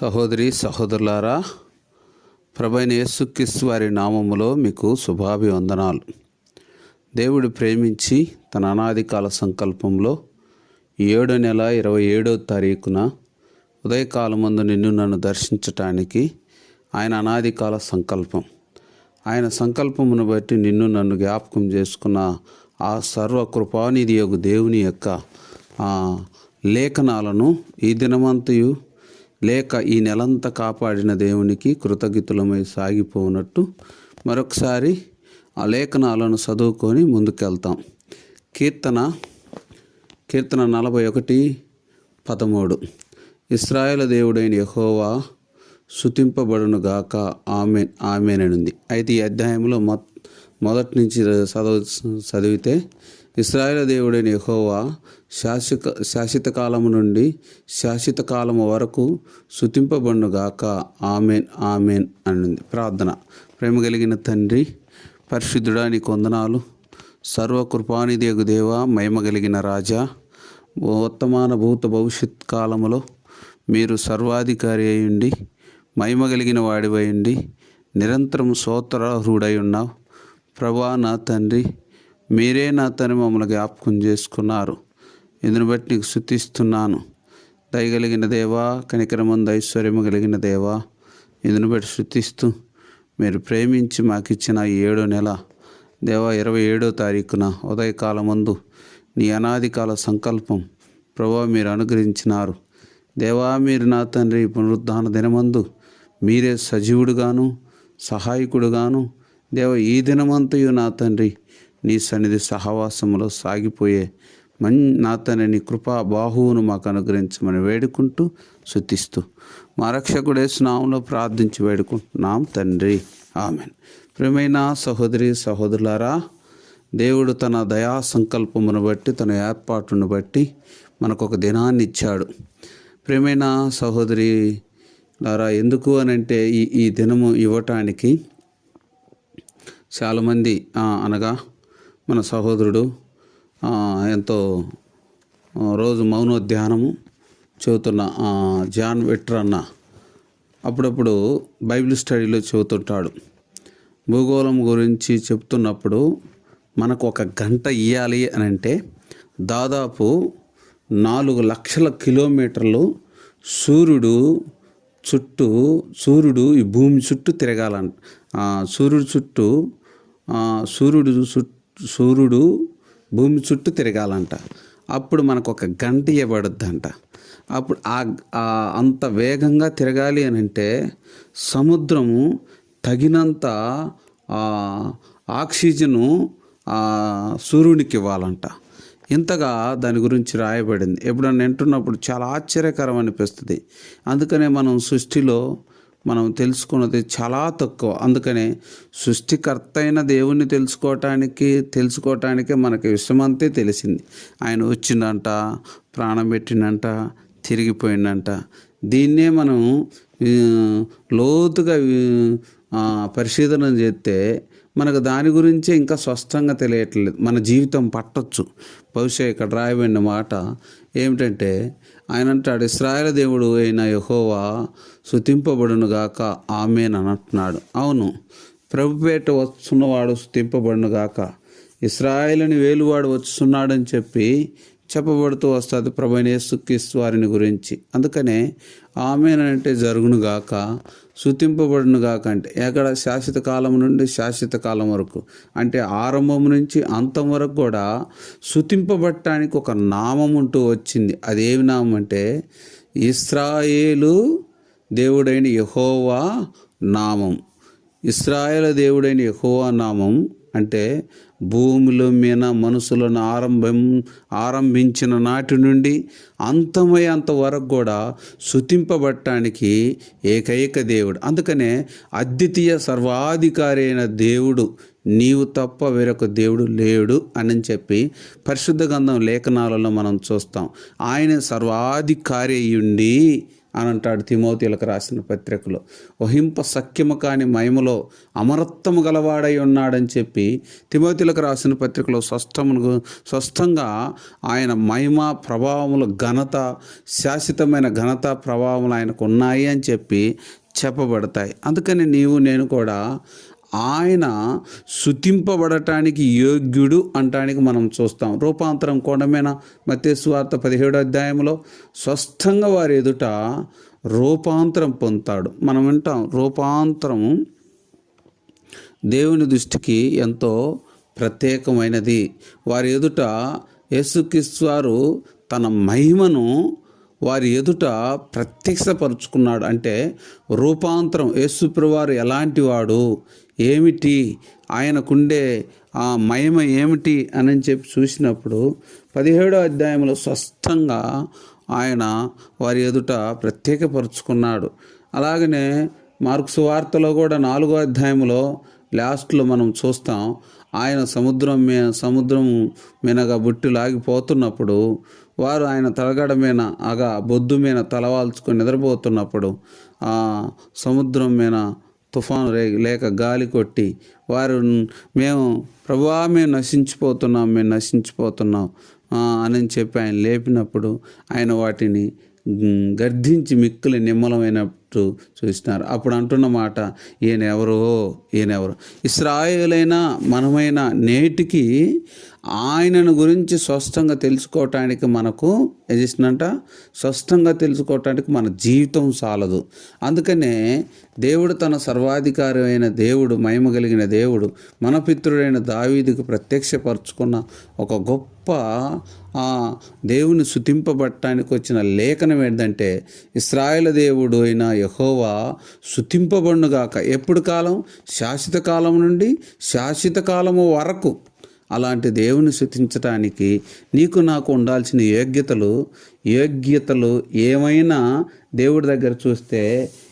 సహోదరి సహోదరులారా ప్రభైన యేసుక్రీస్తు వారి నామములో మీకు శుభాభివందనాలు. దేవుడు ప్రేమించి తన అనాదికాల సంకల్పంలో ఏడో నెల ఇరవై ఏడో తారీఖున ఉదయకాలమందు నిన్ను నన్ను దర్శించటానికి ఆయన అనాదికాల సంకల్పం. ఆయన సంకల్పమును బట్టి నిన్ను నన్ను జ్ఞాపకం చేసుకున్న ఆ సర్వ కృపానిధి యొక్క దేవుని యొక్క లేఖనాలను ఈ దినమంతయు లేక ఈ నెలంతా కాపాడిన దేవునికి కృతజ్ఞతులమై సాగిపోనట్టు మరొకసారి ఆ లేఖనాలను చదువుకొని ముందుకెళ్తాం. కీర్తన కీర్తన నలభై ఒకటి పదమూడు. ఇస్రాయేల్ దేవుడైన యహోవా శుతింపబడును గాక. ఆమె ఆమెననుంది అయితే ఈ అధ్యాయంలో మొ మొదటి నుంచి చదవ చదివితే ఇస్రాయేల్ దేవుడైన యహోవా శాశ్వత శాశ్వత కాలము నుండి శాశ్వత కాలము వరకు శుతింపబడును గాక. ఆమెన్ ఆమెన్ అన్నది ప్రార్థన. ప్రేమ కలిగిన తండ్రి పరిశుద్ధుడా నీ కొందనాలు సర్వకృపానిదేగు దేవ మహిమ కలిగిన రాజా వర్తమాన భూత భవిష్యత్ కాలములో మీరు సర్వాధికారి అయ్యుండి మహిమ కలిగిన వాడివైండి నిరంతరం సోత్రహుడై ఉన్నావు. ప్రభా నా తండ్రి మీరే నా తండ్రి మమ్మల్ని జ్ఞాపకం చేసుకున్నారు. ఇందుని బట్టి నీకు శుతిస్తున్నాను దయగలిగిన దేవా కనికరమంద ఐశ్వర్యము కలిగిన దేవా ఇందుని బట్టి శుతిస్తూ మీరు ప్రేమించి మాకు ఇచ్చిన ఈ ఏడో నెల దేవా ఇరవై ఏడో తారీఖున ఉదయకాలమందు నీ అనాది కాల సంకల్పం ప్రభా మీరు అనుగ్రహించినారు. దేవా మీరు నా తండ్రి పునరుద్ధాన దినమందు మీరే సజీవుడుగాను సహాయకుడుగాను దేవ ఈ దినమంతయు నా తండ్రి నీ సన్నిధి సహవాసములో సాగిపోయే మన్ నా తనని నీ కృపా బాహువును మాకు అనుగ్రహించమని వేడుకుంటూ శుతిస్తూ మా రక్షకుడే స్నామంలో ప్రార్థించి వేడుకుంటున్నాం తండ్రి. ఆమెన్. ప్రియమైన సహోదరి సహోదరులారా దేవుడు తన దయా సంకల్పమును బట్టి తన ఏర్పాటును బట్టి మనకు ఒక దినాన్ని ఇచ్చాడు. ప్రియమైన సహోదరి లారా ఎందుకు అని అంటే ఈ ఈ దినము ఇవ్వటానికి చాలామంది అనగా మన సహోదరుడు ఎంతో రోజు మౌనోధ్యానము చెబుతున్న జాన్ వెట్టర్ అన్న అప్పుడప్పుడు బైబిల్ స్టడీలో చెబుతుంటాడు. భూగోళం గురించి చెప్తున్నప్పుడు మనకు ఒక గంట ఇవ్వాలి అని అంటే దాదాపు నాలుగు లక్షల కిలోమీటర్లు సూర్యుడు చుట్టూ సూర్యుడు ఈ భూమి చుట్టూ తిరగాలంట. సూర్యుడు చుట్టూ సూర్యుడు చుట్టూ సూర్యుడు భూమి చుట్టూ తిరగాలంట. అప్పుడు మనకు ఒక గంట ఇవ్వబడుద్దంట. అప్పుడు ఆ అంత వేగంగా తిరగాలి అని అంటే సముద్రము తగినంత ఆక్సిజను సూర్యునికి ఇవ్వాలంట ఇంతగా దాని గురించి రాయబడింది. ఎప్పుడన్నా వింటున్నప్పుడు చాలా ఆశ్చర్యకరం అనిపిస్తుంది. అందుకనే మనం సృష్టిలో మనం తెలుసుకున్నది చాలా తక్కువ. అందుకనే సృష్టికర్త అయిన దేవుణ్ణి తెలుసుకోవటానికి తెలుసుకోవటానికే మనకి విషయమంతే తెలిసింది. ఆయన వచ్చిందంట ప్రాణం పెట్టిందంట తిరిగిపోయిందంట దీన్నే మనం లోతుగా పరిశీలన చేస్తే మనకు దాని గురించే ఇంకా స్పష్టంగా తెలియట్లేదు. మన జీవితం పట్టొచ్చు. బహుశా ఇక్కడ రాయబడిన మాట ఏమిటంటే ఆయన అంటాడు ఇస్రాయల దేవుడు అయిన యహోవా శుతింపబడునుగాక ఆమెన్ అని అంటున్నాడు. అవును ప్రభుపేట వస్తున్నవాడు శుతింపబడునుగాక గాక వేలువాడు వస్తున్నాడని చెప్పి చెప్పబడుతూ వస్తుంది ప్రభుని యేసుక్రీస్తు వారిని గురించి. అందుకనే ఆమెనంటే జరుగును గాక అంటే ఎక్కడ? శాశ్వత కాలం నుండి శాశ్వత కాలం వరకు. అంటే ఆరంభం నుంచి అంతం వరకు కూడా శుతింపబట్టడానికి ఒక నామం ఉంటూ వచ్చింది. అదేమి నామం అంటే ఇస్రాయేలు దేవుడైన యహోవా నామం. ఇస్రాయేల్ దేవుడైన యహోవా నామం అంటే భూమిలో మీద మనుషులను ఆరంభం ఆరంభించిన నాటి నుండి అంతమయ్యేంత వరకు కూడా శుతింపబట్టడానికి ఏకైక దేవుడు. అందుకనే అద్వితీయ సర్వాధికారి అయిన దేవుడు నీవు తప్ప వేరొక దేవుడు లేడు అని చెప్పి పరిశుద్ధ గంధం లేఖనాలలో మనం చూస్తాం. ఆయన సర్వాధికారి అయ్యుండి అని అంటాడు తిమోతిలకు రాసిన పత్రికలో. ఒహింప సఖ్యము కాని మహిమలో అమరత్వము గలవాడై ఉన్నాడని చెప్పి తిమోతిలకు రాసిన పత్రికలో స్పష్టమును స్పష్టంగా ఆయన మహిమ ప్రభావములు ఘనత శాశ్వతమైన ఘనత ప్రభావములు ఆయనకు ఉన్నాయి అని చెప్పి చెప్పబడతాయి. అందుకని నీవు నేను కూడా ఆయన శుతింపబడటానికి యోగ్యుడు అంటానికి మనం చూస్తాం. రూపాంతరం కొండమైన మత్స్వార్త పదిహేడో అధ్యాయంలో స్వస్థంగా వారి ఎదుట రూపాంతరం పొందుతాడు. మనం వింటాం రూపాంతరం దేవుని దృష్టికి ఎంతో ప్రత్యేకమైనది. వారి ఎదుట యేసుక్రీస్తు వారు తన మహిమను వారి ఎదుట ప్రత్యక్షపరుచుకున్నాడు. అంటే రూపాంతరం యేసుప్రవారు ఎలాంటి వాడు? ఏమిటి? ఆయనకుండే ఆ మహిమ ఏమిటి? అని చెప్పి చూసినప్పుడు పదిహేడో అధ్యాయంలో స్పష్టంగా ఆయన వారి ఎదుట ప్రత్యేకపరుచుకున్నాడు. అలాగనే మార్క్స్ వార్తలో కూడా నాలుగో అధ్యాయంలో లాస్ట్లో మనం చూస్తాం ఆయన సముద్రం మీ సముద్రం మీనగా బుట్టి లాగిపోతున్నప్పుడు వారు ఆయన తలగడ మీద అగా బొద్దు మీద తలవాల్చుకొని నిద్రపోతున్నప్పుడు ఆ సముద్రం మీద తుఫాను రే లేక గాలి కొట్టి వారు మేము ప్రభువా మేము నశించిపోతున్నాం మేము నశించిపోతున్నాం అని చెప్పి ఆయన లేపినప్పుడు ఆయన వాటిని గర్ధించి మిక్కులు నిమ్మలమైనట్టు చూసినారు. అప్పుడు అంటున్న మాట ఈయన ఎవరో ఈయన ఎవరు. మనమైన నేటికి ఆయనను గురించి స్పష్టంగా తెలుసుకోవటానికి మనకు ఏం చేసిందంట? స్పష్టంగా తెలుసుకోవటానికి మన జీవితం చాలదు అందుకనే దేవుడు తన సర్వాధికారి అయిన దేవుడు మహిమ కలిగిన దేవుడు మన పితృడైన దావీదికి ప్రత్యక్షపరుచుకున్న ఒక గొప్ప ఆ దేవుని శుతింపబట్టడానికి వచ్చిన లేఖనం ఏంటంటే ఇస్రాయేల్ దేవుడు అయిన యహోవా శుతింపబడుగాక ఎప్పుడు కాలం? శాశ్వత కాలం నుండి శాశ్వత కాలము వరకు. అలాంటి దేవుని శుతించటానికి నీకు నాకు ఉండాల్సిన యోగ్యతలు యోగ్యతలు ఏమైనా దేవుడి దగ్గర చూస్తే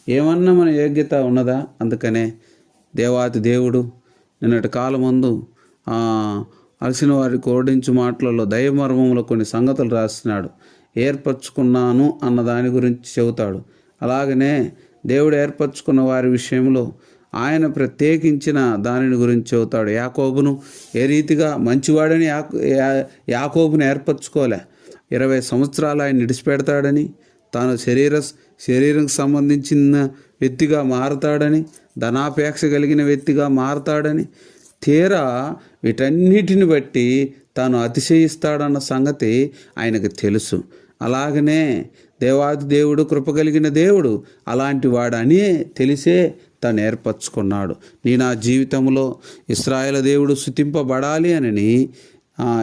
ఏమన్నా మన యోగ్యత ఉన్నదా? అందుకనే దేవాతి దేవుడు నిన్నటి కాలమందు ఆ, అలసిన వారి కోడించు మాటలలో దైవమర్మంలో కొన్ని సంగతులు రాస్తున్నాడు ఏర్పరచుకున్నాను అన్న దాని గురించి చెబుతాడు. అలాగనే దేవుడు ఏర్పరచుకున్న వారి విషయంలో ఆయన ప్రత్యేకించిన దానిని గురించి చెబుతాడు. యాకోబును ఏ రీతిగా మంచివాడని యా- యాకోబును ఏర్పరచుకోలే. ఇరవై సంవత్సరాలు ఆయన విడిచిపెడతాడని తాను శరీర శరీరంకి సంబంధించిన వ్యక్తిగా మారతాడని ధనాపేక్ష కలిగిన వ్యక్తిగా మారతాడని తీరా వీటన్నిటిని బట్టి తాను అతిశయిస్తాడన్న సంగతి ఆయనకు తెలుసు. అలాగనే దేవాది దేవుడు కృప కలిగిన దేవుడు అలాంటి వాడని తెలిసే తను ఏర్పరచుకున్నాడు. నీ నా జీవితంలో ఇస్రాయేల్ దేవుడు శుతింపబడాలి అని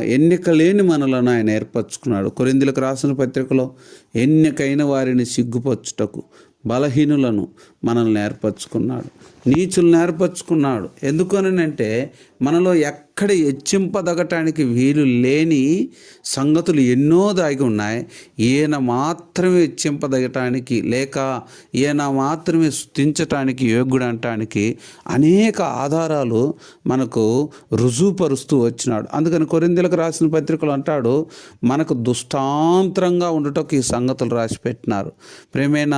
ఎన్నిక లేని మనలను ఆయన ఏర్పరచుకున్నాడు. కొరిందులకు రాసిన పత్రికలో ఎన్నికైన వారిని సిగ్గుపరచుటకు బలహీనులను మనల్ని ఏర్పరచుకున్నాడు. నీచులు నేర్పరచుకున్నాడు. ఎందుకనంటే మనలో ఎక్కడ హెచ్చింపదగటానికి వీలు లేని సంగతులు ఎన్నో దాగి ఉన్నాయి. ఈయన మాత్రమే హెచ్చింపదగటానికి లేక ఈయన మాత్రమే స్థుతించటానికి యోగ్యుడు అనటానికి అనేక ఆధారాలు మనకు రుజువుపరుస్తూ వచ్చినాడు. అందుకని కొరిందెలకు రాసిన పత్రికలు అంటాడు మనకు దుష్టాంతరంగా ఉండటకు ఈ సంగతులు రాసి పెట్టినారు ప్రేమైన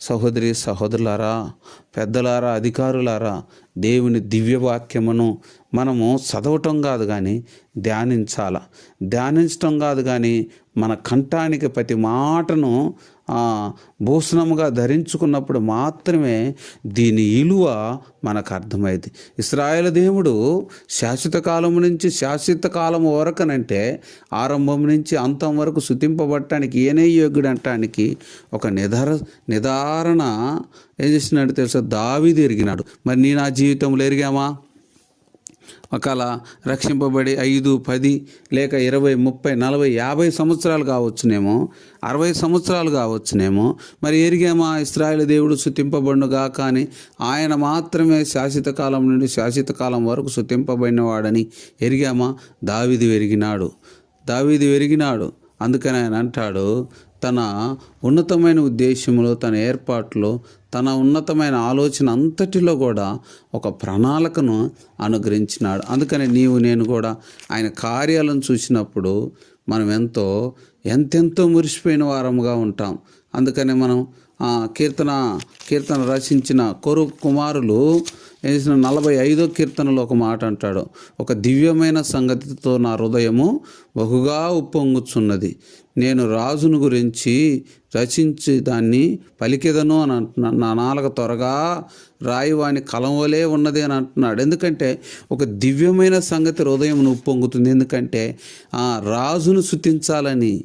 సహోదరి సహోదరులారా పెద్దలారా అధికారులారా దేవుని దివ్యవాక్యమును మనము చదవటం కాదు కానీ ధ్యానించాల. ధ్యానించటం కాదు కానీ మన కంఠానికి ప్రతి మాటను భూషణముగా ధరించుకున్నప్పుడు మాత్రమే దీని విలువ మనకు అర్థమైంది ఇస్రాయేల్ దేవుడు శాశ్వత కాలం నుంచి శాశ్వత కాలం వరకనంటే ఆరంభం నుంచి అంతం వరకు శుతింపబడటానికి ఏనే యోగ్యుడు అంటానికి ఒక నిధార నిదారణ ఏం చేసినాడు తెలుసా? దావి ఎరిగినాడు. మరి నీ నా జీవితంలో ఎరిగామా? ఒకవేళ రక్షింపబడి ఐదు పది లేక ఇరవై ముప్పై నలభై యాభై సంవత్సరాలు కావచ్చునేమో అరవై సంవత్సరాలు కావచ్చునేమో మరి ఎరిగేమా ఇస్రాయేల్ దేవుడు శుతింపబడుగా కానీ ఆయన మాత్రమే శాశ్వత కాలం నుండి శాశ్వత కాలం వరకు శుతింపబడినవాడని ఎరిగామా? దావిది వెరిగినాడు దావిది వెరిగినాడు అందుకని ఆయన అంటాడు తన ఉన్నతమైన ఉద్దేశంలో తన ఏర్పాట్లో తన ఉన్నతమైన ఆలోచన అంతటిలో కూడా ఒక ప్రణాళికను అనుగ్రహించినాడు. అందుకని నీవు నేను కూడా ఆయన కార్యాలను చూసినప్పుడు మనం ఎంతో ఎంతెంతో మురిసిపోయిన వారముగా ఉంటాం. అందుకని మనం ఆ, కీర్తన కీర్తన రచించిన కొరు కుమారులు వేసిన నలభై ఐదో కీర్తనలో ఒక మాట అంటాడు. ఒక దివ్యమైన సంగతితో నా హృదయము బహుగా ఉప్పొంగుచున్నది. నేను రాజును గురించి రచించి దాన్ని పలికెదను అని అంటున్నాను నా నాలుక త్వరగా రాయి వాని కలం వలే ఉన్నది అని అంటున్నాడు. ఎందుకంటే ఒక దివ్యమైన సంగతి హృదయం ఉప్పొంగుతుంది. ఎందుకంటే ఆ రాజును శుతించాలని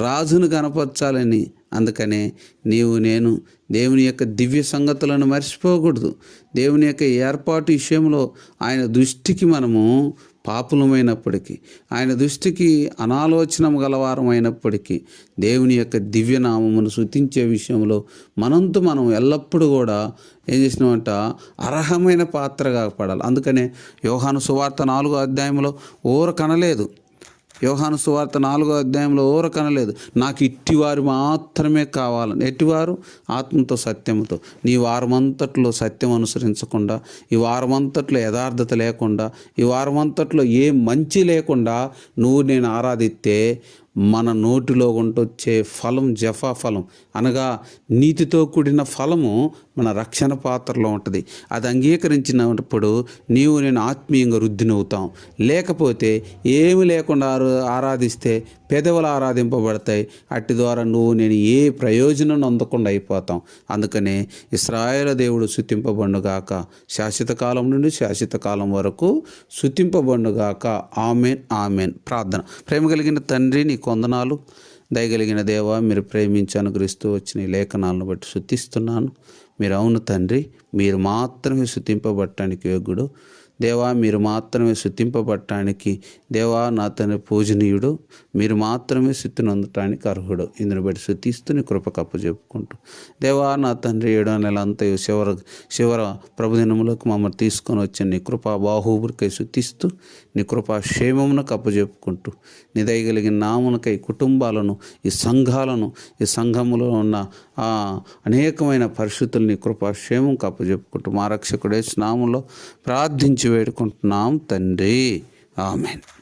రాజును కనపరచాలని అందుకనే నీవు నేను దేవుని యొక్క దివ్య సంగతులను మర్చిపోకూడదు. దేవుని యొక్క ఏర్పాటు విషయంలో ఆయన దృష్టికి మనము పాపులమైనప్పటికీ ఆయన దృష్టికి అనాలోచనం గలవారమైనప్పటికీ దేవుని యొక్క దివ్యనామమును శృతించే విషయంలో మనంతు మనం ఎల్లప్పుడూ కూడా ఏం చేసినామంట అర్హమైన పాత్రగా పడాలి. అందుకనే యోహాను సువార్త నాలుగో అధ్యాయంలో ఊర కనలేదు యోహాను సువార్త నాలుగో అధ్యాయంలో ఊర కనలేదు నాకు ఇట్టివారు మాత్రమే కావాలని. ఎట్టివారు? ఆత్మతో సత్యముతో. నీ వారమంతట్లో సత్యం అనుసరించకుండా ఈ వారమంతట్లో యథార్థత లేకుండా ఈ వారమంతట్లో ఏ మంచి లేకుండా నువ్వు నేను ఆరాధిస్తే మన నోటిలో ఉంటొచ్చే ఫలం జఫా ఫలం. అనగా నీతితో కూడిన ఫలము మన రక్షణ పాత్రలో ఉంటుంది. అది అంగీకరించినప్పుడు నీవు నేను ఆత్మీయంగా వృద్ధినవుతాం. లేకపోతే ఏమి లేకుండా ఆరా- ఆరాధిస్తే పెదవులు ఆరాధింపబడతాయి. అట్టి ద్వారా నువ్వు నేను ఏ ప్రయోజనం అందకుండా అయిపోతాం. అందుకనే ఇస్రాయేల్ దేవుడు శుతింపబడుగాక శాశ్వత కాలం నుండి శాశ్వత కాలం వరకు శుతింపబడుగాక ఆమెన్ ఆమెన్. ప్రార్థన. ప్రేమ కలిగిన తండ్రిని కొందనాలు. దయగలిగిన దేవ మీరు ప్రేమించి అనుగ్రహిస్తూ వచ్చిన ఈ లేఖనాలను బట్టి శుద్ధిస్తున్నాను మీరు అవును తండ్రి మీరు మాత్రమే శుద్ధింపబట్టడానికి యోగ్యుడు. దేవా మీరు మాత్రమే శుద్ధింపబట్టడానికి దేవా నా తన పూజనీయుడు. మీరు మాత్రమే శుద్ధిని అందటానికి అర్హుడు. ఇందుని బట్టి శుద్ధిస్తూ నీ కృప కప్పు చెప్పుకుంటూ. దేవా నా తండ్రి ఏడో నెల అంతయు శివర శివర ప్రభుదినములకు మమ్మల్ని తీసుకొని వచ్చిన నీ కృప బాహువురికై శుద్ధిస్తూ నీ కృపా క్షేమమును కప్పు చెప్పుకుంటూ నీ దయగలిగిన నామునకై కుటుంబాలను ఈ సంఘాలను ఈ సంఘములో ఉన్న ఆ అనేకమైన పరిస్థితుల్ని కృపాక్షేమం కప్పు చెప్పుకుంటూ మా రక్షకుడే స్నామంలో ప్రార్థించి వేడుకుంటున్నాం తండ్రి. ఆమెన్.